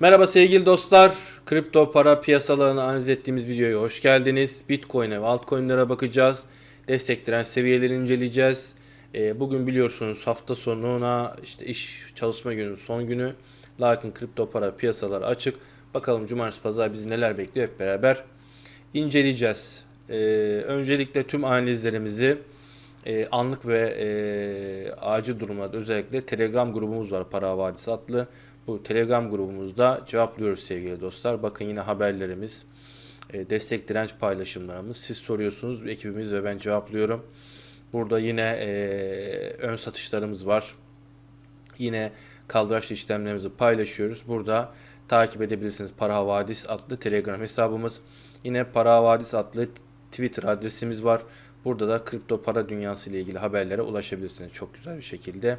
Merhaba sevgili dostlar. Kripto para piyasalarını analiz ettiğimiz videoya hoş geldiniz. Bitcoin'e ve altcoin'lere bakacağız. Destek direnç seviyelerini inceleyeceğiz. Ee, bugün biliyorsunuz hafta sonuna işte iş çalışma günü son günü. Lakin kripto para piyasaları açık. Bakalım cumartesi pazar bizi neler bekliyor hep beraber inceleyeceğiz. Ee, öncelikle tüm analizlerimizi e, anlık ve e, acil durumlarda özellikle Telegram grubumuz var Para Vadisi adlı. Bu Telegram grubumuzda cevaplıyoruz sevgili dostlar. Bakın yine haberlerimiz, e, destek direnç paylaşımlarımız. Siz soruyorsunuz, ekibimiz ve ben cevaplıyorum. Burada yine e, ön satışlarımız var. Yine kaldıraçlı işlemlerimizi paylaşıyoruz. Burada takip edebilirsiniz. Para Havadis adlı Telegram hesabımız. Yine Para Havadis adlı Twitter adresimiz var. Burada da kripto para dünyası ile ilgili haberlere ulaşabilirsiniz çok güzel bir şekilde.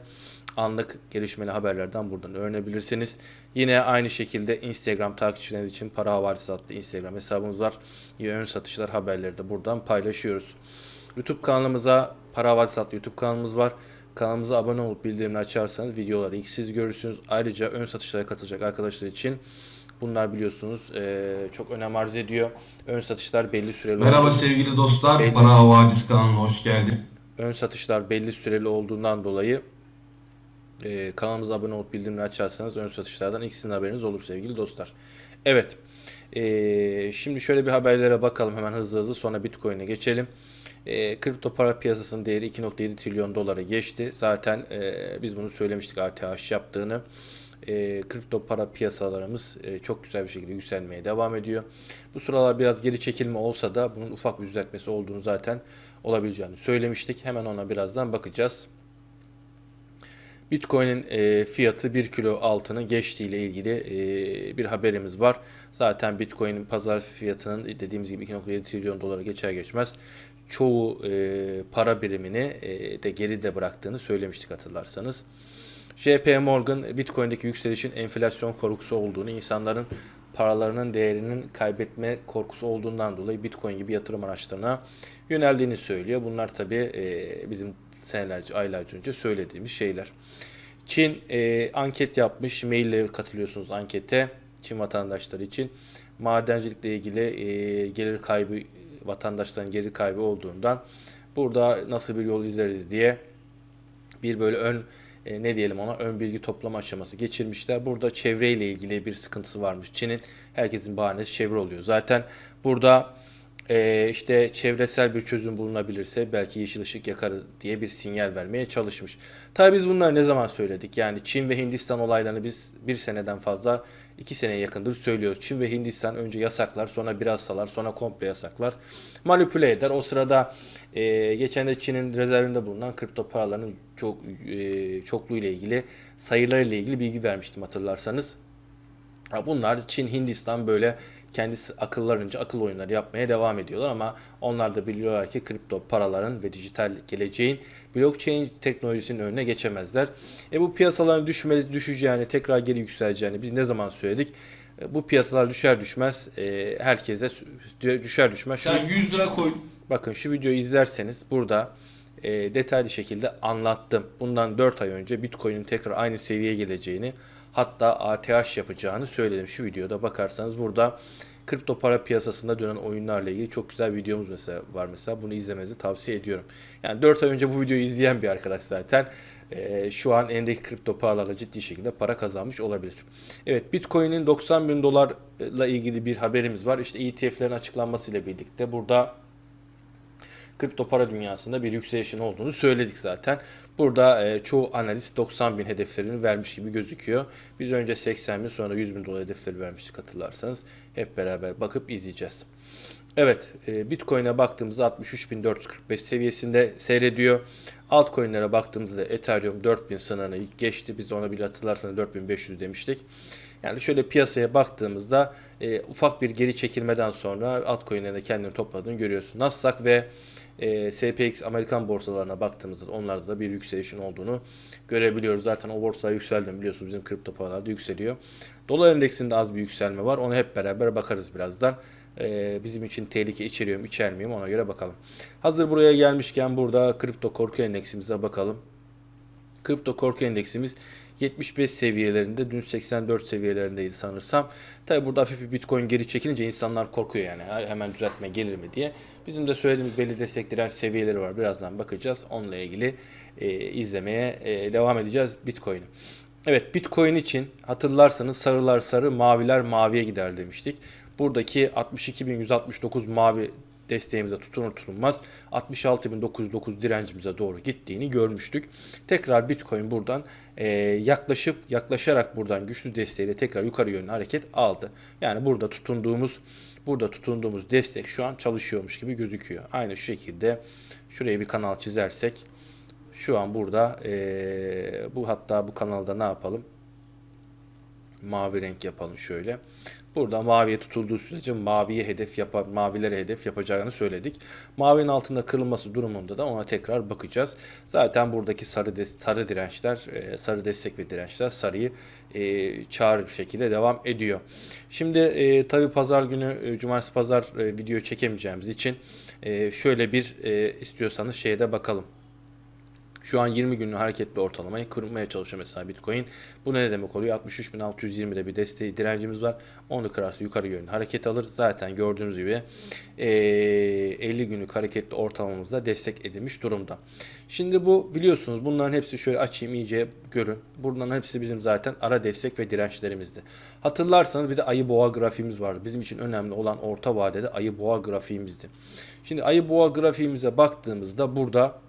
Anlık gelişmeli haberlerden buradan öğrenebilirsiniz. Yine aynı şekilde Instagram takipçileriniz için Para Havadisi adlı Instagram hesabımız var. Yine ön satışlar haberleri de buradan paylaşıyoruz. YouTube kanalımıza Para Havadisi adlı YouTube kanalımız var. Kanalımıza abone olup bildirimleri açarsanız videoları ilk siz görürsünüz. Ayrıca ön satışlara katılacak arkadaşlar için bunlar biliyorsunuz eee, çok önem arz ediyor. Ön satışlar belli süreli Merhaba sevgili dostlar. Belli. Para Havadis kanalına hoş geldin. ön satışlar belli süreli olduğundan dolayı e, kanalımıza abone olup bildirimleri açarsanız ön satışlardan ilk sizin haberiniz olur sevgili dostlar. Evet. e, şimdi şöyle bir haberlere bakalım hemen hızlı hızlı sonra Bitcoin'e geçelim. E, kripto para piyasasının değeri 2.7 trilyon dolara geçti. Zaten e, biz bunu söylemiştik ATH yaptığını. E, kripto para piyasalarımız e, çok güzel bir şekilde yükselmeye devam ediyor. Bu sıralar biraz geri çekilme olsa da bunun ufak bir düzeltmesi olduğunu zaten olabileceğini söylemiştik. Hemen ona birazdan bakacağız. Bitcoin'in e, fiyatı 1 kilo altını geçtiği ile ilgili e, bir haberimiz var. Zaten Bitcoin'in pazar fiyatının dediğimiz gibi 2.7 trilyon dolara geçer geçmez çoğu e, para birimini e, de geride bıraktığını söylemiştik hatırlarsanız. JP Morgan Bitcoin'deki yükselişin enflasyon korkusu olduğunu, insanların paralarının değerinin kaybetme korkusu olduğundan dolayı Bitcoin gibi yatırım araçlarına yöneldiğini söylüyor. Bunlar tabii e, bizim senelerce, aylarca önce söylediğimiz şeyler. Çin e, anket yapmış, maille katılıyorsunuz ankete. Çin vatandaşları için madencilikle ilgili e, gelir kaybı vatandaşların gelir kaybı olduğundan burada nasıl bir yol izleriz diye bir böyle ön e, ne diyelim ona ön bilgi toplama aşaması geçirmişler. Burada çevreyle ilgili bir sıkıntısı varmış. Çin'in herkesin bahanesi çevre oluyor. Zaten burada e, işte çevresel bir çözüm bulunabilirse belki yeşil ışık yakarız diye bir sinyal vermeye çalışmış. Tabii biz bunları ne zaman söyledik? Yani Çin ve Hindistan olaylarını biz bir seneden fazla iki seneye yakındır söylüyoruz. Çin ve Hindistan önce yasaklar sonra biraz salar sonra komple yasaklar. Manipüle eder. O sırada e, geçen de Çin'in rezervinde bulunan kripto paraların çok e, çokluğu ile ilgili sayıları ile ilgili bilgi vermiştim hatırlarsanız. Ha, Bunlar Çin, Hindistan böyle kendisi akıllarınca akıl oyunları yapmaya devam ediyorlar ama onlar da biliyorlar ki kripto paraların ve dijital geleceğin blockchain teknolojisinin önüne geçemezler. E bu piyasaların düşmesi, düşeceğini, tekrar geri yükseleceğini biz ne zaman söyledik? E, bu piyasalar düşer düşmez e, herkese düşer düşmez şu Sen 100 lira koy. Bakın şu videoyu izlerseniz burada e, detaylı şekilde anlattım. Bundan 4 ay önce Bitcoin'in tekrar aynı seviyeye geleceğini hatta ATH yapacağını söyledim. Şu videoda bakarsanız burada kripto para piyasasında dönen oyunlarla ilgili çok güzel videomuz mesela var mesela. Bunu izlemenizi tavsiye ediyorum. Yani 4 ay önce bu videoyu izleyen bir arkadaş zaten e, şu an elindeki kripto paralarla ciddi şekilde para kazanmış olabilir. Evet Bitcoin'in 90 bin dolarla ilgili bir haberimiz var. İşte ETF'lerin açıklanmasıyla birlikte burada kripto para dünyasında bir yükselişin olduğunu söyledik zaten. Burada e, çoğu analist 90 bin hedeflerini vermiş gibi gözüküyor. Biz önce 80 bin sonra 100 bin dolar hedefleri vermiştik hatırlarsanız. Hep beraber bakıp izleyeceğiz. Evet e, Bitcoin'e baktığımızda 63.445 seviyesinde seyrediyor. Altcoin'lere baktığımızda Ethereum 4000 sınırını geçti. Biz ona bir hatırlarsanız 4500 demiştik. Yani şöyle piyasaya baktığımızda e, ufak bir geri çekilmeden sonra altcoin'lerin de kendini topladığını görüyorsun. Nasdaq ve e, SPX Amerikan borsalarına baktığımızda onlarda da bir yükselişin olduğunu görebiliyoruz. Zaten o borsalar yükseldi biliyorsunuz bizim kripto paralar da yükseliyor. Dolar endeksinde az bir yükselme var. Onu hep beraber bakarız birazdan. E, bizim için tehlike içeriyor mu içermiyor mu ona göre bakalım. Hazır buraya gelmişken burada kripto korku endeksimize bakalım. Kripto korku endeksimiz 75 seviyelerinde dün 84 seviyelerindeydi sanırsam. Tabi burada hafif bir Bitcoin geri çekilince insanlar korkuyor yani "Ha, hemen düzeltme gelir mi diye. Bizim de söylediğimiz belli destekleyen seviyeleri var. Birazdan bakacağız. Onunla ilgili e, izlemeye e, devam edeceğiz Bitcoin'i. Evet Bitcoin için hatırlarsanız sarılar sarı maviler maviye gider demiştik. Buradaki 62.169 mavi desteğimize tutunur tutunmaz 66.909 direncimize doğru gittiğini görmüştük. Tekrar Bitcoin buradan e, yaklaşıp yaklaşarak buradan güçlü desteğiyle tekrar yukarı yönlü hareket aldı. Yani burada tutunduğumuz burada tutunduğumuz destek şu an çalışıyormuş gibi gözüküyor. Aynı şu şekilde şuraya bir kanal çizersek şu an burada e, bu hatta bu kanalda ne yapalım? mavi renk yapalım şöyle. Burada maviye tutulduğu sürece maviye hedef yapar, mavilere hedef yapacağını söyledik. Mavinin altında kırılması durumunda da ona tekrar bakacağız. Zaten buradaki sarı sarı dirençler, e, sarı destek ve dirençler sarıyı e, çağrı bir şekilde devam ediyor. Şimdi e, tabi pazar günü e, cumartesi pazar e, video çekemeyeceğimiz için e, şöyle bir e, istiyorsanız şeye de bakalım. Şu an 20 günlük hareketli ortalamayı kırmaya çalışıyor mesela Bitcoin. Bu ne demek oluyor? 63.620'de bir desteği direncimiz var. Onu kırarsa yukarı yönlü hareket alır. Zaten gördüğünüz gibi eee, 50 günlük hareketli ortalamamızda destek edilmiş durumda. Şimdi bu biliyorsunuz bunların hepsi şöyle açayım iyice görün. Bunların hepsi bizim zaten ara destek ve dirençlerimizdi. Hatırlarsanız bir de ayı boğa grafiğimiz vardı. Bizim için önemli olan orta vadede ayı boğa grafiğimizdi. Şimdi ayı boğa grafiğimize baktığımızda burada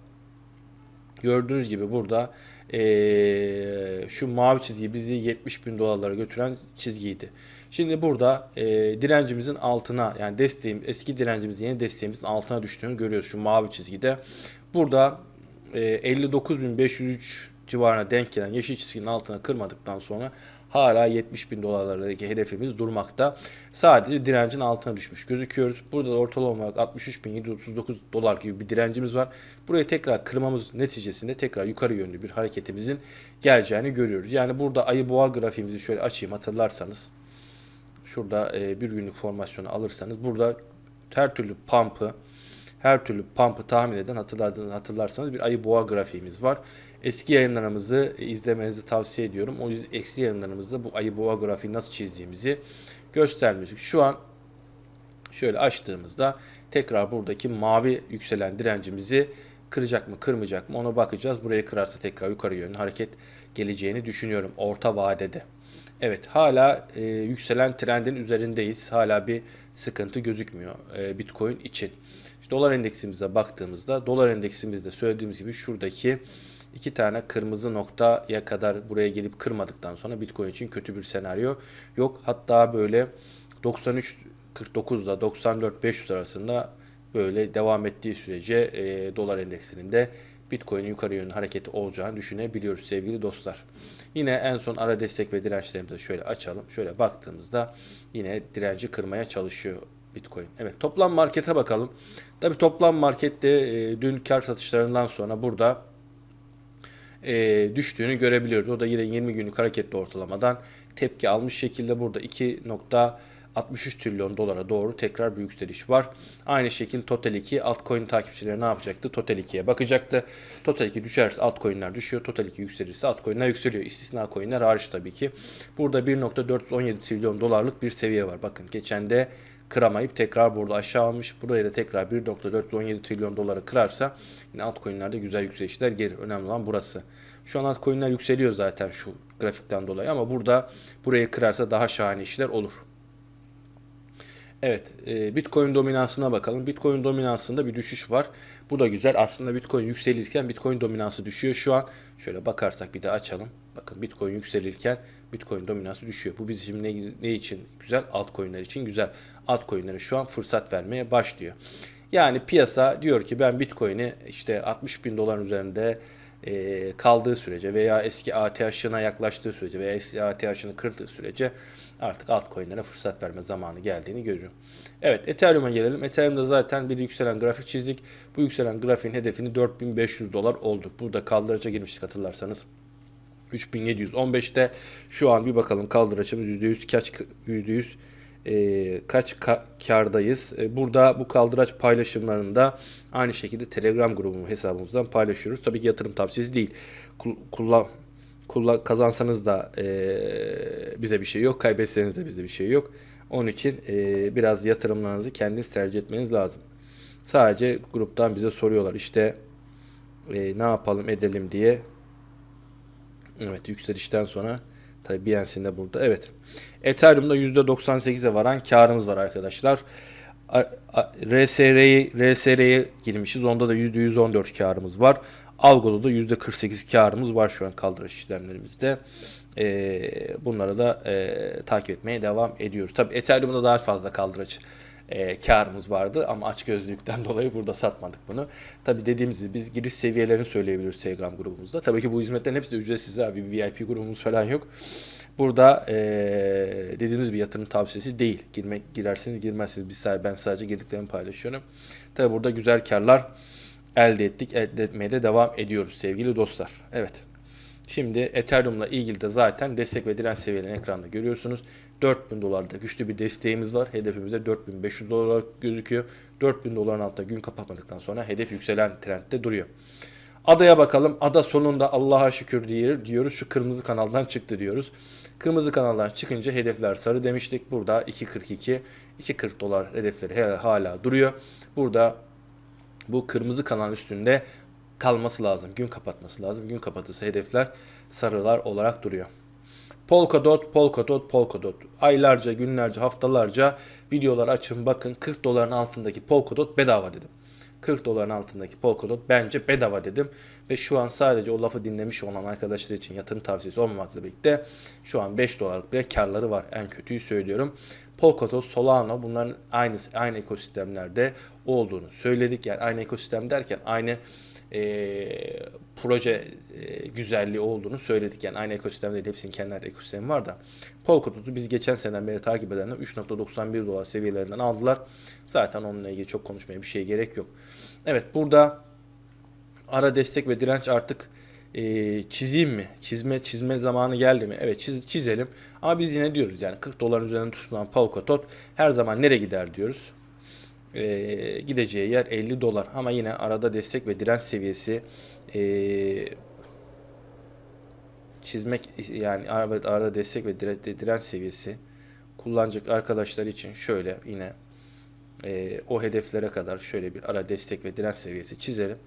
Gördüğünüz gibi burada eee, şu mavi çizgi bizi 70 bin dolarlara götüren çizgiydi. Şimdi burada eee, direncimizin altına yani desteğim eski direncimizin yeni desteğimizin altına düştüğünü görüyoruz şu mavi çizgide. Burada eee 59.503 civarına denk gelen yeşil çizginin altına kırmadıktan sonra hala 70 bin dolarlardaki hedefimiz durmakta. Sadece direncin altına düşmüş gözüküyoruz. Burada da ortalama olarak 63.739 dolar gibi bir direncimiz var. Burayı tekrar kırmamız neticesinde tekrar yukarı yönlü bir hareketimizin geleceğini görüyoruz. Yani burada ayı boğa grafiğimizi şöyle açayım hatırlarsanız. Şurada e, bir günlük formasyonu alırsanız burada her türlü pump'ı her türlü pump'ı tahmin eden hatırlarsanız bir ayı boğa grafiğimiz var. Eski yayınlarımızı izlemenizi tavsiye ediyorum. O yüzden eski yayınlarımızda bu ayı boğa grafiği nasıl çizdiğimizi göstermiştik. Şu an şöyle açtığımızda tekrar buradaki mavi yükselen direncimizi kıracak mı kırmayacak mı ona bakacağız. Burayı kırarsa tekrar yukarı yönlü hareket geleceğini düşünüyorum orta vadede. Evet hala e, yükselen trendin üzerindeyiz. Hala bir sıkıntı gözükmüyor e, Bitcoin için. İşte dolar endeksimize baktığımızda dolar endeksimizde söylediğimiz gibi şuradaki iki tane kırmızı noktaya kadar buraya gelip kırmadıktan sonra Bitcoin için kötü bir senaryo yok. Hatta böyle 93 49'da 94 500 arasında böyle devam ettiği sürece e, dolar endeksinin de Bitcoin'in yukarı yönlü hareketi olacağını düşünebiliyoruz sevgili dostlar. Yine en son ara destek ve dirençlerimizi şöyle açalım. Şöyle baktığımızda yine direnci kırmaya çalışıyor Bitcoin. Evet toplam markete bakalım. Tabi toplam markette e, dün kar satışlarından sonra burada e, düştüğünü görebiliyoruz. O da yine 20 günlük hareketli ortalamadan tepki almış şekilde burada 2.63 trilyon dolara doğru tekrar bir yükseliş var. Aynı şekilde Total 2 altcoin takipçileri ne yapacaktı? Total 2'ye bakacaktı. Total 2 düşerse altcoin'ler düşüyor. Total 2 yükselirse altcoin'ler yükseliyor. İstisna coin'ler hariç tabii ki. Burada 1.417 trilyon dolarlık bir seviye var. Bakın geçen de kıramayıp tekrar burada aşağı almış. Buraya da tekrar 1.417 trilyon doları kırarsa yine altcoin'lerde güzel yükselişler gelir. Önemli olan burası. Şu an altcoin'ler yükseliyor zaten şu grafikten dolayı ama burada burayı kırarsa daha şahane işler olur. Evet, e, Bitcoin dominansına bakalım. Bitcoin dominansında bir düşüş var. Bu da güzel. Aslında Bitcoin yükselirken Bitcoin dominansı düşüyor. Şu an şöyle bakarsak bir de açalım. Bakın Bitcoin yükselirken Bitcoin dominansı düşüyor. Bu bizim ne, ne için güzel? Altcoin'ler için güzel. Altcoin'lere şu an fırsat vermeye başlıyor. Yani piyasa diyor ki ben Bitcoin'i işte 60 bin doların üzerinde e, kaldığı sürece veya eski ATH'ına yaklaştığı sürece veya eski ATH'ını kırdığı sürece artık altcoin'lere fırsat verme zamanı geldiğini görüyorum. Evet Ethereum'a gelelim. Ethereum'da zaten bir yükselen grafik çizdik. Bu yükselen grafiğin hedefini 4500 dolar oldu. Burada kaldıraca girmiştik hatırlarsanız. 3715'te şu an bir bakalım kaldıraçımız %100 kaç %100 e, kaç ka- kardayız. E, burada bu kaldıraç paylaşımlarında aynı şekilde Telegram grubu hesabımızdan paylaşıyoruz. Tabii ki yatırım tavsiyesi değil. Kul- kullan Kulla- kazansanız da eee, bize bir şey yok, kaybetseniz de bize bir şey yok. Onun için eee, biraz yatırımlarınızı kendiniz tercih etmeniz lazım. Sadece gruptan bize soruyorlar işte eee, ne yapalım edelim diye. Evet yükselişten sonra tabi BNC'nin de burada. Evet. Ethereum'da %98'e varan karımız var arkadaşlar. RSR'ye RSR'ye girmişiz. Onda da %114 karımız var. Algo'da da %48 karımız var şu an kaldıraç işlemlerimizde. Ee, bunları da e, takip etmeye devam ediyoruz. Tabi Ethereum'da daha fazla kaldıraç e, karımız vardı ama aç gözlülükten dolayı burada satmadık bunu. Tabi dediğimiz gibi biz giriş seviyelerini söyleyebiliyoruz Telegram grubumuzda. Tabii ki bu hizmetlerin hepsi de ücretsiz abi. VIP grubumuz falan yok. Burada e, dediğimiz bir yatırım tavsiyesi değil. Girmek girersiniz girmezsiniz. Biz ben sadece girdiklerimi paylaşıyorum. Tabi burada güzel karlar elde ettik. Elde etmeye de devam ediyoruz sevgili dostlar. Evet. Şimdi Ethereum'la ilgili de zaten destek ve direnç seviyelerini ekranda görüyorsunuz. 4000 dolarda güçlü bir desteğimiz var. Hedefimizde 4500 dolar olarak gözüküyor. 4000 doların altında gün kapatmadıktan sonra hedef yükselen trendde duruyor. Adaya bakalım. Ada sonunda Allah'a şükür diyor- diyoruz. Şu kırmızı kanaldan çıktı diyoruz. Kırmızı kanaldan çıkınca hedefler sarı demiştik. Burada 2.42, 2.40 dolar hedefleri he- hala duruyor. Burada bu kırmızı kanal üstünde kalması lazım. Gün kapatması lazım. Gün kapatırsa hedefler sarılar olarak duruyor. Polkadot, Polkadot, Polkadot. Aylarca, günlerce, haftalarca videolar açın bakın 40 doların altındaki Polkadot bedava dedim. 40 doların altındaki Polkadot bence bedava dedim. Ve şu an sadece o lafı dinlemiş olan arkadaşlar için yatırım tavsiyesi olmamakla birlikte şu an 5 dolarlık bir karları var. En kötüyü söylüyorum. Polkadot, Solana bunların aynı, aynı ekosistemlerde olduğunu söyledik. Yani aynı ekosistem derken aynı e, proje e, güzelliği olduğunu söyledik. Yani aynı ekosistemde değil, hepsinin kendi ekosistemi var da. Polkadot'u biz geçen seneden beri takip edenler 3.91 dolar seviyelerinden aldılar. Zaten onunla ilgili çok konuşmaya bir şey gerek yok. Evet burada ara destek ve direnç artık e, çizeyim mi? Çizme çizme zamanı geldi mi? Evet çiz, çizelim. Ama biz yine diyoruz yani 40 doların üzerinde tutulan Polkadot her zaman nereye gider diyoruz. E, gideceği yer 50 dolar ama yine arada destek ve direnç seviyesi e, çizmek yani arada, destek ve direnç, seviyesi kullanacak arkadaşlar için şöyle yine e, o hedeflere kadar şöyle bir ara destek ve direnç seviyesi çizelim.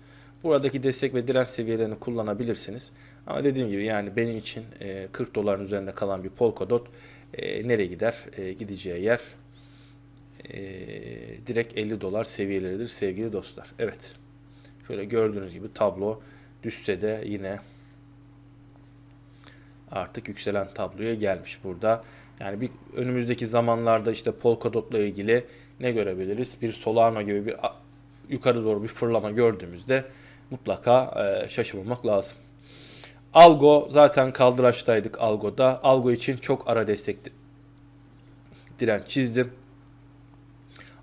Buradaki destek ve direnç seviyelerini kullanabilirsiniz. Ama dediğim gibi yani benim için e, 40 doların üzerinde kalan bir Polkadot e, nereye gider? Gideceği yer e, direkt 50 dolar seviyeleridir sevgili dostlar. Evet. Şöyle gördüğünüz gibi tablo düşse de yine artık yükselen tabloya gelmiş burada. Yani bir önümüzdeki zamanlarda işte Polkadot'la ilgili ne görebiliriz? Bir Solana gibi bir yukarı doğru bir fırlama gördüğümüzde mutlaka e, şaşırmamak lazım. Algo zaten kaldıraçtaydık Algo'da. Algo için çok ara destekti. Direnç çizdim.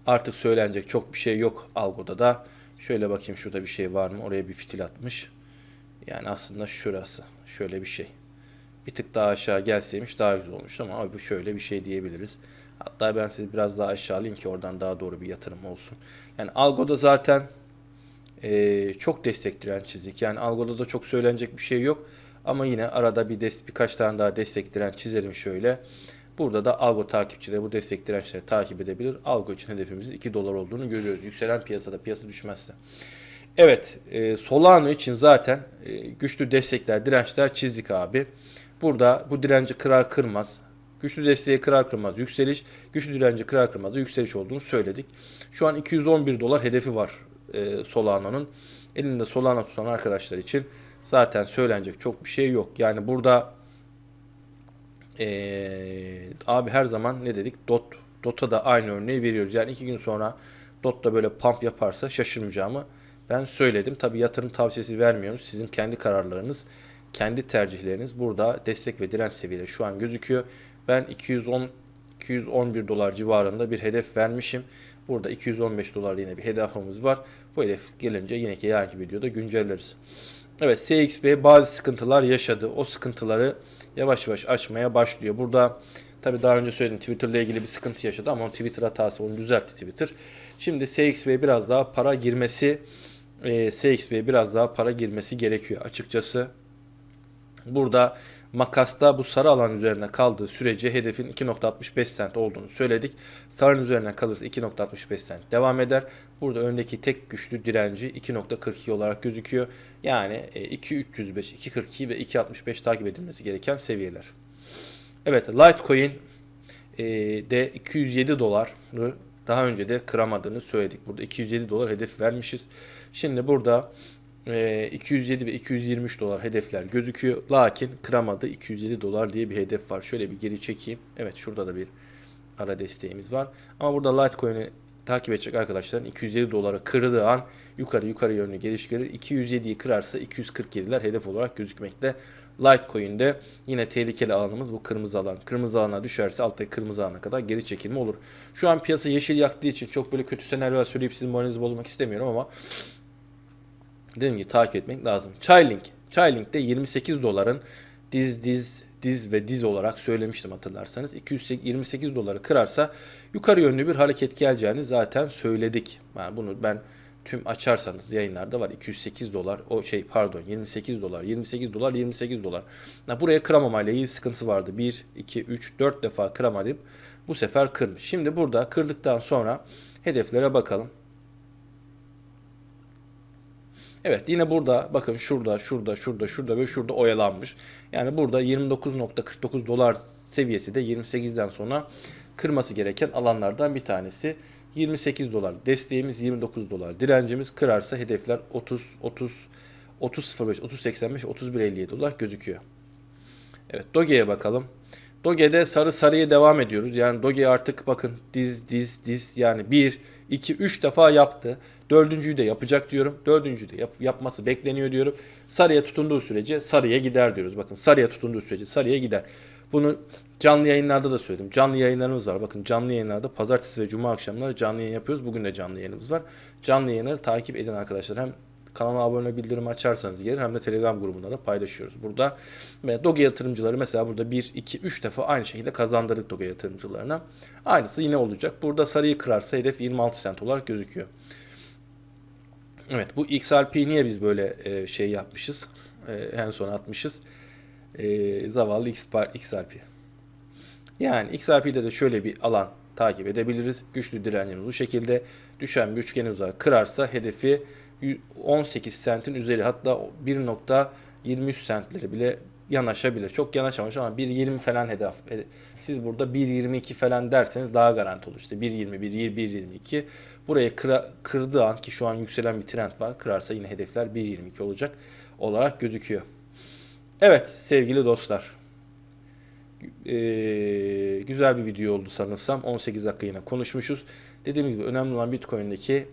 Artık söylenecek çok bir şey yok Algo'da da. Şöyle bakayım şurada bir şey var mı? Oraya bir fitil atmış. Yani aslında şurası. Şöyle bir şey. Bir tık daha aşağı gelseymiş daha güzel olmuştu ama bu şöyle bir şey diyebiliriz. Hatta ben sizi biraz daha aşağı alayım ki oradan daha doğru bir yatırım olsun. Yani Algo'da zaten eee, çok destek direnç çizdik. Yani Algo'da da çok söylenecek bir şey yok. Ama yine arada bir des birkaç tane daha destek direnç çizelim şöyle. Burada da Algo takipçileri bu destek dirençleri takip edebilir. Algo için hedefimizin 2 dolar olduğunu görüyoruz. Yükselen piyasada piyasa düşmezse. Evet, e, Solano için zaten e, güçlü destekler, dirençler çizdik abi. Burada bu direnci kırar kırmaz. Güçlü desteği kırar kırmaz yükseliş, güçlü direnci kırar kırmaz yükseliş olduğunu söyledik. Şu an 211 dolar hedefi var e, Solano'nun. Elinde Solano tutan arkadaşlar için zaten söylenecek çok bir şey yok. Yani burada ee, abi her zaman ne dedik? Dot Dot'a da aynı örneği veriyoruz. Yani iki gün sonra Dot da böyle pump yaparsa şaşırmayacağımı ben söyledim. Tabi yatırım tavsiyesi vermiyoruz. Sizin kendi kararlarınız, kendi tercihleriniz burada destek ve direnç seviyeleri şu an gözüküyor. Ben 210 211 dolar civarında bir hedef vermişim. Burada 215 dolar yine bir hedefimiz var. Bu hedef gelince yine ki yarınki videoda güncelleriz. Evet CXP bazı sıkıntılar yaşadı. O sıkıntıları yavaş yavaş açmaya başlıyor. Burada tabi daha önce söyledim Twitter'la ilgili bir sıkıntı yaşadı ama Twitter hatası onu düzeltti Twitter. Şimdi CXP biraz daha para girmesi e, CXP biraz daha para girmesi gerekiyor açıkçası. Burada makasta bu sarı alan üzerine kaldığı sürece hedefin 2.65 cent olduğunu söyledik. Sarının üzerine kalırsa 2.65 cent devam eder. Burada öndeki tek güçlü direnci 2.42 olarak gözüküyor. Yani e, 2.305, 2.42 ve 2.65 takip edilmesi gereken seviyeler. Evet Litecoin e, de 207 doları daha önce de kıramadığını söyledik. Burada 207 dolar hedef vermişiz. Şimdi burada e, 207 ve 223 dolar hedefler gözüküyor. Lakin kıramadı 207 dolar diye bir hedef var. Şöyle bir geri çekeyim. Evet şurada da bir ara desteğimiz var. Ama burada Litecoin'i takip edecek arkadaşların 207 dolara kırdığı an yukarı yukarı yönlü geliş gelir. 207'yi kırarsa 247'ler hedef olarak gözükmekte. Litecoin'de yine tehlikeli alanımız bu kırmızı alan. Kırmızı alana düşerse alttaki kırmızı alana kadar geri çekilme olur. Şu an piyasa yeşil yaktığı için çok böyle kötü senaryolar söyleyip sizin moralinizi bozmak istemiyorum ama dediğim gibi takip etmek lazım. Chailink. Chailink'te 28 doların diz diz diz ve diz olarak söylemiştim hatırlarsanız. 228 doları kırarsa yukarı yönlü bir hareket geleceğini zaten söyledik. Yani bunu ben tüm açarsanız yayınlarda var 208 dolar o şey pardon 28 dolar 28 dolar 28 dolar. Ya buraya kıramamayla ilgili sıkıntısı vardı. 1 2 3 4 defa kıramayıp bu sefer kırmış. Şimdi burada kırdıktan sonra hedeflere bakalım. Evet yine burada bakın şurada şurada şurada şurada ve şurada oyalanmış. Yani burada 29.49 dolar seviyesi de 28'den sonra kırması gereken alanlardan bir tanesi. 28 dolar desteğimiz 29 dolar direncimiz kırarsa hedefler 30 30 30.05 30.85 31.57 dolar gözüküyor. Evet Doge'ye bakalım. Doge'de sarı sarıya devam ediyoruz. Yani Doge artık bakın diz diz diz yani 1 2 3 defa yaptı. Dördüncüyü de yapacak diyorum. Dördüncüyü de yap- yapması bekleniyor diyorum. Sarıya tutunduğu sürece sarıya gider diyoruz. Bakın sarıya tutunduğu sürece sarıya gider. Bunu canlı yayınlarda da söyledim. Canlı yayınlarımız var. Bakın canlı yayınlarda pazartesi ve cuma akşamları canlı yayın yapıyoruz. Bugün de canlı yayınımız var. Canlı yayınları takip edin arkadaşlar. Hem kanala abone bildirim açarsanız gelir hem de Telegram grubunda da paylaşıyoruz. Burada ve Doge yatırımcıları mesela burada 1, 2, 3 defa aynı şekilde kazandırdık Doge yatırımcılarına. Aynısı yine olacak. Burada sarıyı kırarsa hedef 26 sent olarak gözüküyor. Evet bu XRP niye biz böyle e, şey yapmışız? E, en son atmışız. E, zavallı. XRP. Yani XRP'de de şöyle bir alan takip edebiliriz. Güçlü direncimiz bu şekilde. Düşen bir üçgenimiz var. Kırarsa hedefi 18 sentin üzeri hatta 1.23 sentleri bile yanaşabilir. Çok yanaşamamış ama 1.20 falan hedef. E, Siz burada 1.22 falan derseniz daha garanti olur. İşte 1.20, 1.20, 1.22. Burayı kıra, kırdığı an ki şu an yükselen bir trend var. Kırarsa yine hedefler 1.22 olacak olarak gözüküyor. Evet sevgili dostlar. Ee, güzel bir video oldu sanırsam. 18 dakika yine konuşmuşuz. Dediğimiz gibi önemli olan Bitcoin'deki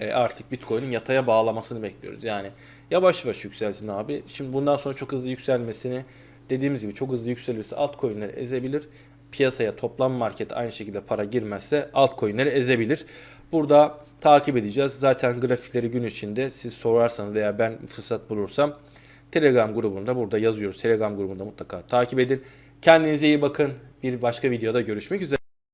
artık Bitcoin'in yataya bağlamasını bekliyoruz. Yani yavaş yavaş yükselsin abi. Şimdi bundan sonra çok hızlı yükselmesini dediğimiz gibi çok hızlı yükselirse altcoin'leri ezebilir. Piyasaya toplam market aynı şekilde para girmezse altcoin'leri ezebilir. Burada takip edeceğiz. Zaten grafikleri gün içinde siz sorarsanız veya ben fırsat bulursam Telegram grubunda burada yazıyoruz. Telegram grubunda mutlaka takip edin. Kendinize iyi bakın. Bir başka videoda görüşmek üzere.